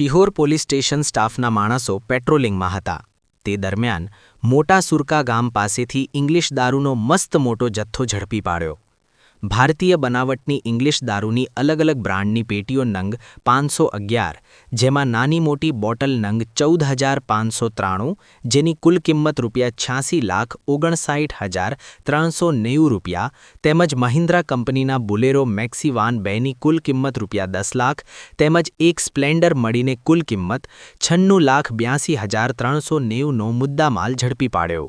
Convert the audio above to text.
Sihor police station સ્ટાફના માણસો પેટ્રોલિંગમાં હતા. તે દરમિયાન મોટા સુરકા ગામ પાસેથી ઇંગ્લિશ દારૂનો મસ્ત મોટો જથ્થો ઝડપી પાડ્યો. ભારતીય બનાવટની ઇંગ્લિશ દારૂની અલગ અલગ બ્રાન્ડની પેટીઓ નંગ પાંચસો અગિયાર, જેમાં નાની મોટી બોટલ નંગ ચૌદ હજાર પાંચસો ત્રાણું, જેની કુલ કિંમત રૂપિયા છ્યાસી લાખ ઓગણસાઠ હજાર ત્રણસો નેવું રૂપિયા, તેમજ મહિન્દ્રા કંપનીના બુલેરો મેક્સીવાન બેની કુલ કિંમત રૂપિયા દસ લાખ, તેમજ એક સ્પ્લેન્ડર મળીને કુલ કિંમત છન્નું લાખ બ્યાસી હજાર ત્રણસો નેવુંનો મુદ્દામાલ ઝડપી પાડ્યો.